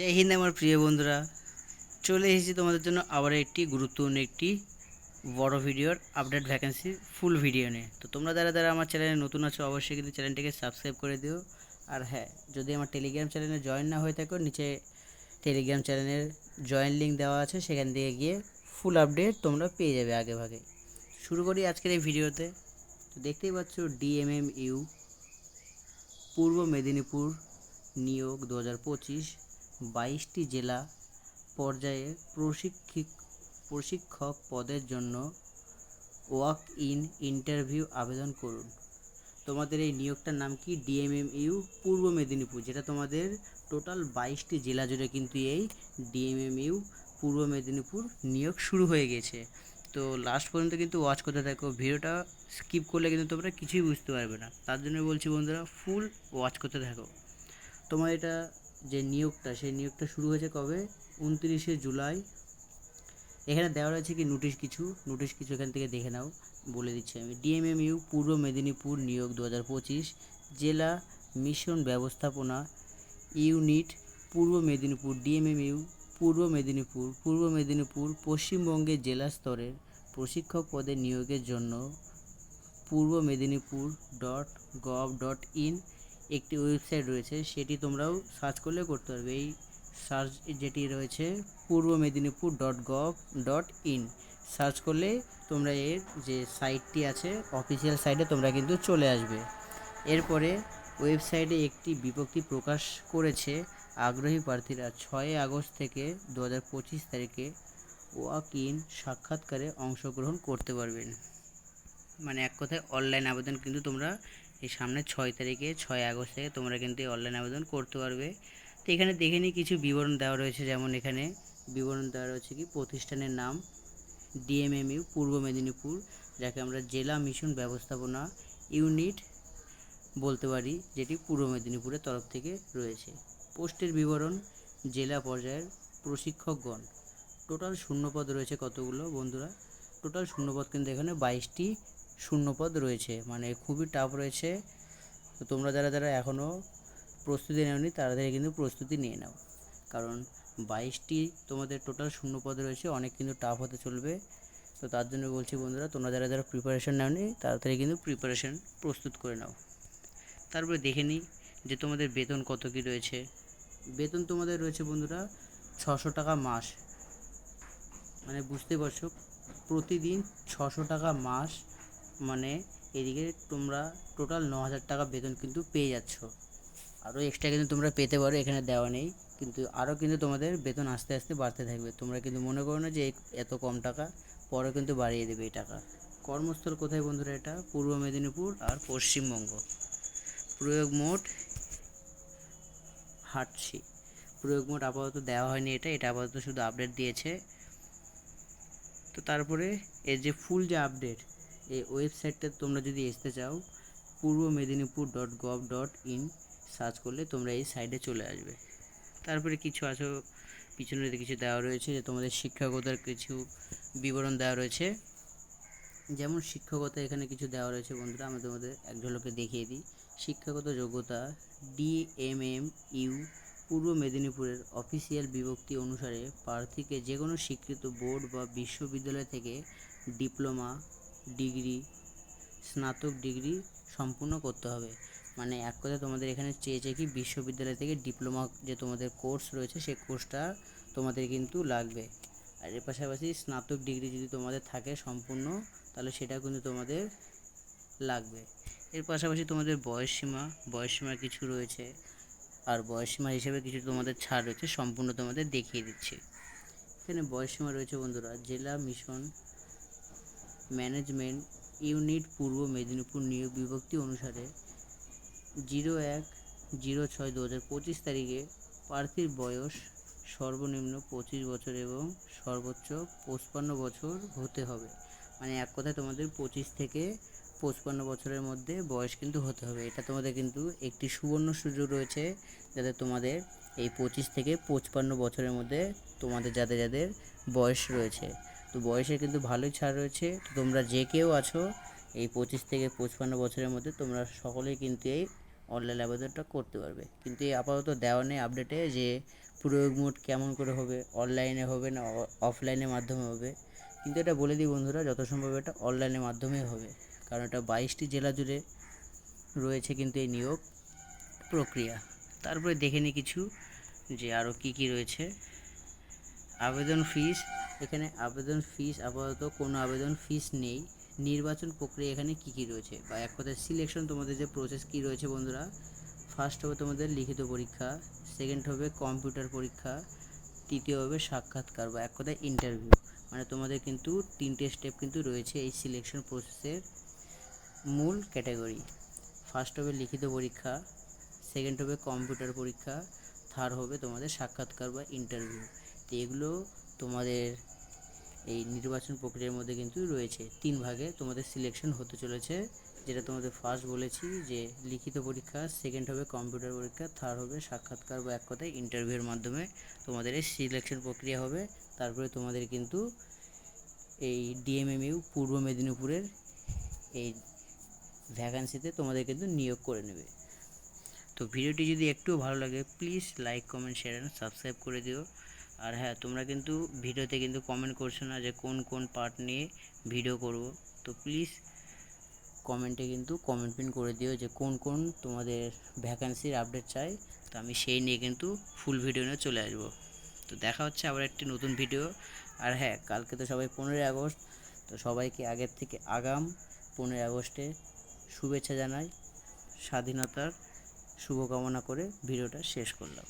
জয় হিন্দ আমার প্রিয় বন্ধুরা। চলে এসেছি তোমাদের জন্য আবার একটি গুরুত্বপূর্ণ একটি বড় ভিডিওর আপডেট ভ্যাকেন্সি ফুল ভিডিও নিয়ে। তো তোমরা যারা যারা আমার চ্যানেলে নতুন আছো, অবশ্যই কিন্তু চ্যানেলটিকে সাবস্ক্রাইব করে দিও। আর হ্যাঁ যদি আমার টেলিগ্রাম চ্যানেলে জয়েন না হয়ে থাকো, নিচে টেলিগ্রাম চ্যানেলের জয়েন লিঙ্ক দেওয়া আছে, সেখান থেকে গিয়ে ফুল আপডেট তোমরা পেয়ে যাবে আগে ভাগে। শুরু করি আজকের এই ভিডিওতে। তো দেখতেই পাচ্ছ ডিএমএম ইউ পূর্ব মেদিনীপুর, নিয়োগ দু হাজার পঁচিশ। বাইশটি জেলা পর্যায়ে প্রশিক্ষিক, প্রশিক্ষক পদের জন্য ওয়াক ইন ইন্টারভিউ আবেদন করুন। তোমাদের এই নিয়োগটার নাম কি? ডিএমএমইউ, পূর্ব মেদিনীপুর, যেটা তোমাদের টোটাল বাইশটি জেলা জুড়ে কিন্তু এই ডিএমএমইউ, পূর্ব মেদিনীপুর নিয়োগ শুরু হয়ে গেছে। তো লাস্ট পর্যন্ত কিন্তু ওয়াচ করতে থাকো। ভিডিওটা স্কিপ করলে কিন্তু তোমরা কিছুই বুঝতে পারবে না। তার জন্য বলছি বন্ধুরা ফুল ওয়াচ করতে থাকো। তোমার এটা যে নিয়োগটা, সেই নিয়োগটা শুরু হয়েছে কবে? উনত্রিশে জুলাই। এখানে দেওয়া রয়েছে কি নোটিশ কিছু? নোটিশ কিছু এখান থেকে দেখে নাও, বলে দিচ্ছি আমি। ডিএমএমইউ পূর্ব মেদিনীপুর নিয়োগ দু হাজার পঁচিশ, জেলা মিশন ব্যবস্থাপনা ইউনিট পূর্ব মেদিনীপুর, ডিএমএমইউ পূর্ব মেদিনীপুর পূর্ব মেদিনীপুর পশ্চিমবঙ্গের জেলা স্তরের প্রশিক্ষক পদে নিয়োগের জন্য Purba Medinipur dot gov dot in একটি ওয়েবসাইট রয়েছে, সেটি তোমরাও সার্চ করলে করতে পারবে। এই সার্চ যেটি রয়েছে, Purba Medinipur dot gov dot in search করলে তোমরা এর যে সাইটটি আছে অফিসিয়াল সাইটে তোমরা কিন্তু চলে আসবে। এরপরে ওয়েবসাইটে একটি বিজ্ঞপ্তি প্রকাশ করেছে, আগ্রহী প্রার্থীরা ছয় আগস্ট থেকে দু হাজার পঁচিশ তারিখে ওয়াক ইন সাক্ষাৎকারে অংশগ্রহণ করতে পারবেন। মানে এক কথায় অনলাইন আবেদন কিন্তু তোমরা এই সামনে ছয় তারিখে, ছয় আগস্ট থেকে তোমরা কিন্তু অনলাইন আবেদন করতে পারবে। তো এখানে দেখে নিই কিছু বিবরণ দেওয়া রয়েছে। যেমন এখানে বিবরণ দেওয়া রয়েছে কি, প্রতিষ্ঠানের নাম ডিএমএমইউ পূর্ব মেদিনীপুর, যাকে আমরা জেলা মিশন ব্যবস্থাপনা ইউনিট বলতে পারি, যেটি পূর্ব মেদিনীপুরের তরফ থেকে রয়েছে। পোস্টের বিবরণ, জেলা পর্যায়ের প্রশিক্ষকগণ। টোটাল শূন্যপদ রয়েছে কতগুলো বন্ধুরা? টোটাল শূন্যপদ কিন্তু এখানে বাইশটি শূন্যপদ রয়েছে মানে খুবই টাফ রয়েছে। তো তোমরা যারা যারা এখনও প্রস্তুতি নেওনি তাড়াতাড়ি কিন্তু প্রস্তুতি নিয়ে নাও। কারণ বাইশটি তোমাদের টোটাল শূন্যপদ রয়েছে, অনেক কিন্তু টাফ হতে চলবে। তো তার জন্য বলছি বন্ধুরা, তোমরা যারা যারা প্রিপারেশন নেওনি তাড়াতাড়ি কিন্তু প্রিপারেশন প্রস্তুত করে নাও। তারপরে দেখে নিই যে তোমাদের বেতন কত কী রয়েছে। বেতন তোমাদের রয়েছে বন্ধুরা ছশো টাকা মাস। মানে বুঝতে পারছ, প্রতিদিন ছশো টাকা মাস মানে এদিকে তোমরা টোটাল ন হাজার টাকা বেতন কিন্তু পেয়ে যাচ্ছ। আরও এক্সট্রা কিন্তু তোমরা পেতে পারো, এখানে দেওয়া নেই। কিন্তু আরও কিন্তু তোমাদের বেতন আস্তে আস্তে বাড়তে থাকবে। তোমরা কিন্তু মনে করো না যে এত কম টাকা, পরে কিন্তু বাড়িয়ে দেবে এই টাকা। কর্মস্থল কোথায় বন্ধুরা এটা? পূর্ব মেদিনীপুর আর পশ্চিমবঙ্গ। প্রয়োগ মোট হাঁটছি। প্রয়োগ মোট আপাতত দেওয়া হয়নি এটা এটা আপাতত শুধু আপডেট দিয়েছে। তো তারপরে এর যে ফুল যে আপডেট এই ওয়েবসাইটটা তোমরা যদি আসতে চাও, Purba Medinipur dot gov dot in search করলে তোমরা এই সাইডে চলে আসবে। তারপরে কিছু আছো পিছনে কিছু দেওয়া রয়েছে যে তোমাদের শিক্ষাগতার কিছু বিবরণ দেওয়া রয়েছে। যেমন শিক্ষকতা এখানে কিছু দেওয়া রয়েছে বন্ধুরা, আমি তোমাদের এক ঝলকে দেখিয়ে দিই। শিক্ষাগত যোগ্যতা ডিএমএম ইউ পূর্ব মেদিনীপুরের অফিসিয়াল বিভক্তি অনুসারে প্রার্থীকে যে কোনো স্বীকৃত বোর্ড বা বিশ্ববিদ্যালয় থেকে ডিপ্লোমা ডিগ্রি, স্নাতক ডিগ্রি সম্পূর্ণ করতে হবে। মানে এক কথায় তোমাদের এখানে চেয়েছে কি বিশ্ববিদ্যালয় থেকে ডিপ্লোমা যে তোমাদের কোর্স রয়েছে সেই কোর্সটা তোমাদের কিন্তু লাগবে। আর এর পাশাপাশি স্নাতক ডিগ্রি যদি তোমাদের থাকে সম্পূর্ণ, তাহলে সেটা কিন্তু তোমাদের লাগবে। এর পাশাপাশি তোমাদের বয়সসীমা বয়সসীমা কিছু রয়েছে। আর বয়সসীমা হিসেবে কিছু তোমাদের ছাড় রয়েছে, সম্পূর্ণ তোমাদের দেখিয়ে দিচ্ছি। এখানে বয়সসীমা রয়েছে বন্ধুরা, জেলা মিশন ম্যানেজমেন্ট ইউনিট পূর্ব মেদিনীপুর নিয়োগ বিভক্তি অনুসারে জিরো এক জিরো ছয় দু হাজার পঁচিশ তারিখে প্রার্থীর বয়স সর্বনিম্ন পঁচিশ বছর এবং সর্বোচ্চ পঁচপান্ন বছর হতে হবে। মানে এক কথায় তোমাদের পঁচিশ থেকে পঁচপান্ন বছরের মধ্যে বয়স কিন্তু হতে হবে। এটা তোমাদের কিন্তু একটি সুবর্ণ সুযোগ রয়েছে যাতে তোমাদের এই পঁচিশ থেকে পঁচপান্ন বছরের মধ্যে তোমাদের যাদের যাদের বয়স রয়েছে। তো বয়সে কিন্তু ভালোই ছাড় রয়েছে। তো তোমরা যে কেউ আছো, এই পঁচিশ থেকে পঁচপান্ন বছরের মধ্যে তোমরা সকলেই কিন্তু এই অনলাইন আবেদনটা করতে পারবে। কিন্তু এই আপাতত দেওয়া নেই আপডেটে যে প্রয়োগ মোড কেমন করে হবে অনলাইনে হবে না অফলাইনের মাধ্যমে হবে। কিন্তু এটা বলে দিই বন্ধুরা, যত সম্ভব এটা অনলাইনের মাধ্যমেই হবে। কারণ এটা বাইশটি জেলা জুড়ে রয়েছে কিন্তু এই নিয়োগ প্রক্রিয়া। তারপরে দেখে নিই কিছু যে আরও কী কী রয়েছে। আবেদন ফিস এখানে আবেদন ফিস আপাতত কোনো আবেদন ফিস নেই। নির্বাচন প্রক্রিয়া এখানে কী কী রয়েছে? বা এক কথায় সিলেকশন তোমাদের যে প্রসেস কী রয়েছে বন্ধুরা? ফার্স্ট হবে তোমাদের লিখিত পরীক্ষা সেকেন্ড হবে কম্পিউটার পরীক্ষা, তৃতীয় হবে সাক্ষাৎকার বা এক কথায় ইন্টারভিউ মানে তোমাদের কিন্তু তিনটে স্টেপ কিন্তু রয়েছে এই সিলেকশন প্রসেসের মূল ক্যাটাগরি ফার্স্ট হবে লিখিত পরীক্ষা সেকেন্ড হবে কম্পিউটার পরীক্ষা থার্ড হবে তোমাদের সাক্ষাৎকার বা ইন্টারভিউ তো এগুলো তোমাদের এই নির্বাচন প্রক্রিয়ার মধ্যে কিন্তু রয়েছে তিন ভাগে। তোমাদের সিলেকশন হতে চলেছে, যেটা তোমাদের ফার্স্ট বলেছি যে লিখিত পরীক্ষা সেকেন্ড হবে কম্পিউটার পরীক্ষা থার্ড হবে সাক্ষাৎকার বা এক কথায় ইন্টারভিউর মাধ্যমে তোমাদের এই সিলেকশন প্রক্রিয়া হবে। তারপরে তোমাদের কিন্তু এই ডিএমএমইউ পূর্ব মেদিনীপুরের এই ভ্যাকান্সিতে তোমাদের কিন্তু নিয়োগ করে নেবে। তো ভিডিওটি যদি একটু ভালো লাগে please like comment share and subscribe করে দিও। আর হ্যাঁ তোমরা কিন্তু ভিডিওতে কিন্তু কমেন্ট করছ না যে কোন কোন পার্ট নিয়ে ভিডিও করব। তো প্লিজ কমেন্টে কিন্তু কমেন্ট পিন করে দিও যে কোন কোন তোমাদের ভ্যাকান্সির আপডেট চাই। তো আমি সেই নিয়ে কিন্তু ফুল ভিডিও নিয়ে চলে আসব। তো দেখা হচ্ছে আবার একটি নতুন ভিডিও আর হ্যাঁ কালকে তো সবাই পনেরোই আগস্ট। তো সবাইকে আগের থেকে আগাম পনেরোই আগস্টে শুভেচ্ছা জানাই, স্বাধীনতার শুভকামনা করে ভিডিওটা শেষ করলাম।